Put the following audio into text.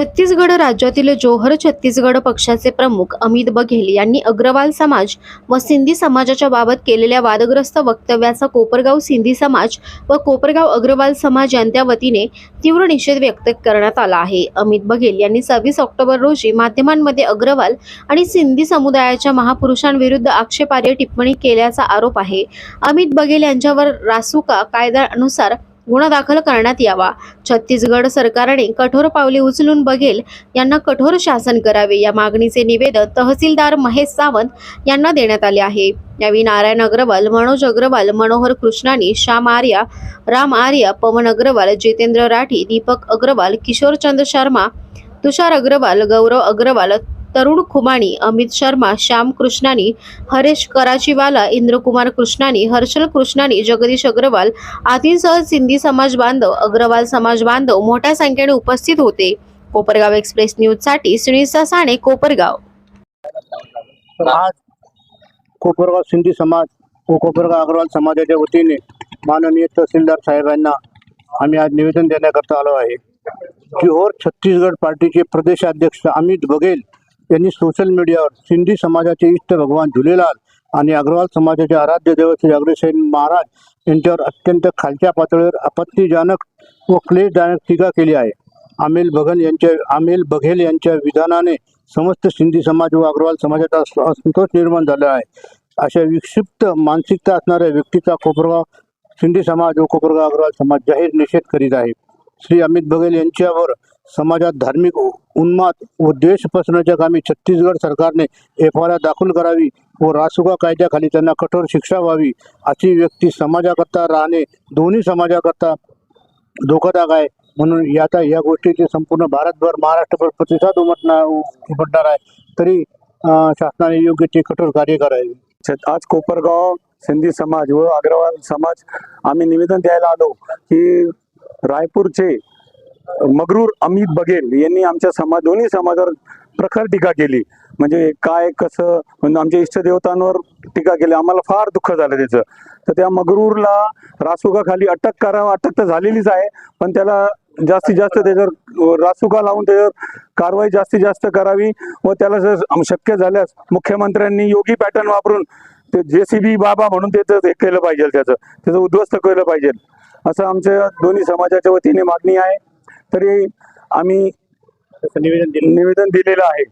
छत्तीसगड राज्यातील जोहर छत्तीसगड पक्षाचे प्रमुख अमित बघेल यांनी अग्रवाल समाज व सिंधी समाजाच्या बाबत केलेल्या वादग्रस्त वक्तव्याचा कोपरगाव सिंधी समाज व कोपरगाव अग्रवाल समाज यांच्या वतीने तीव्र निषेध व्यक्त करण्यात आला आहे. अमित बघेल यांनी सव्वीस ऑक्टोबर रोजी माध्यमांमध्ये अग्रवाल आणि सिंधी समुदायाच्या महापुरुषांविरुद्ध आक्षेपार्ह टिप्पणी केल्याचा आरोप आहे. अमित बघेल यांच्यावर रासुका कायद्यानुसार गुन्हा दाखल करण्यात यावा. छत्तीसगड सरकारने कठोर पावले उचलून बघेल यांना कठोर शासन करावे. या मागणीचे निवेदन तहसीलदार महेश सावंत यांना देण्यात आले आहे. यावेळी नारायण अग्रवाल मनोज अग्रवाल मनोहर कृष्णानी श्याम आर्या राम आर्या पवन अग्रवाल जितेंद्र राठी दीपक अग्रवाल किशोरचंद शर्मा तुषार अग्रवाल गौरव अग्रवाल तरुण खुमाणी अमित शर्मा श्याम कृष्णानी हरेश कराचीवाला इंद्रकुमार कृष्णानी हर्षल कृष्णानी जगदीश अग्रवाल आदींसह सिंधी समाज बांधव अग्रवाल समाज बांधव मोठ्या संख्येने उपस्थित होते. कोपरगाव एक्सप्रेस न्यूजसाठी सुनीता साने कोपरगाव. आज कोपरगाव सिंधी समाज व कोपरगाव अग्रवाल समाजाच्या वतीने माननीय तहसीलदार साहेबांना आम्ही आज निवेदन देण्याकरता आलो आहे. जिहोर छत्तीसगड पार्टीचे प्रदेशाध्यक्ष अमित बघेल यांनी सोशल मीडियावर सिंधी समाजाचे इष्ट भगवान झुलेलाल आणि अग्रवाल समाजाचे आराध्य दैवत श्री अग्रसेन महाराज यांच्यावर अत्यंत खालच्या पातळीवर आपत्तीजनक व क्लेशदायक टीका केली आहे. आमिल बघल यांच्या आमिल बघेल यांच्या विधानाने समस्त सिंधी समाज व अग्रवाल समाजाचा असंतोष निर्माण झाला आहे. अशा विक्षिप्त मानसिकता असणाऱ्या व्यक्तीचा कोपरगाव सिंधी समाज व कोपरगाव अग्रवाल समाज जाहीर निषेध करीत आहे. श्री अमित बघेल यांच्यावर समाजात धार्मिक उन्माद व द्वेष पसरण्याच्या कामी छत्तीसगड सरकारने एफ आर दाखल करावी व रासुका कायद्याखाली त्यांना कठोर शिक्षा व्हावी अशी व्यक्ती समाजाकरता राहणे दोन्ही समाजाकरता धोकादायक आहे. म्हणून याचा या गोष्टीचे संपूर्ण भारतभर महाराष्ट्रभर प्रतिसाद उमटणार उमटणार आहे. तरी शासनाने योग्य ते कठोर कार्य करावे. आज कोपरगाव सिंधी समाज व अग्रवाल समाज आम्ही निवेदन द्यायला आलो की रायपूरचे मगरूर अमित बघेल यांनी आमच्या समाज दोन्ही समाजावर प्रखर टीका केली. म्हणजे काय कसं म्हणजे आमच्या इष्टदेवतांवर टीका केली. आम्हाला फार दुःख झालं त्याचं. तर त्या मगरूरला रासुकाखाली अटक करावं अटक तर झालेलीच आहे पण त्याला जास्तीत जास्त त्याच्यावर रासुका लावून त्याच्यावर कारवाई जास्तीत जास्त करावी व त्याला जर आम- शक्य झाल्यास मुख्यमंत्र्यांनी योगी पॅटर्न वापरून ते जे सी बी बाबा म्हणून त्याचं हे केलं पाहिजे त्याचं त्याचं उद्ध्वस्त केलं पाहिजे. असं आमच्या दोन्ही समाजाच्या वतीने मागणी आहे. तरी आम्ही निवेदन दिलेलं आहे.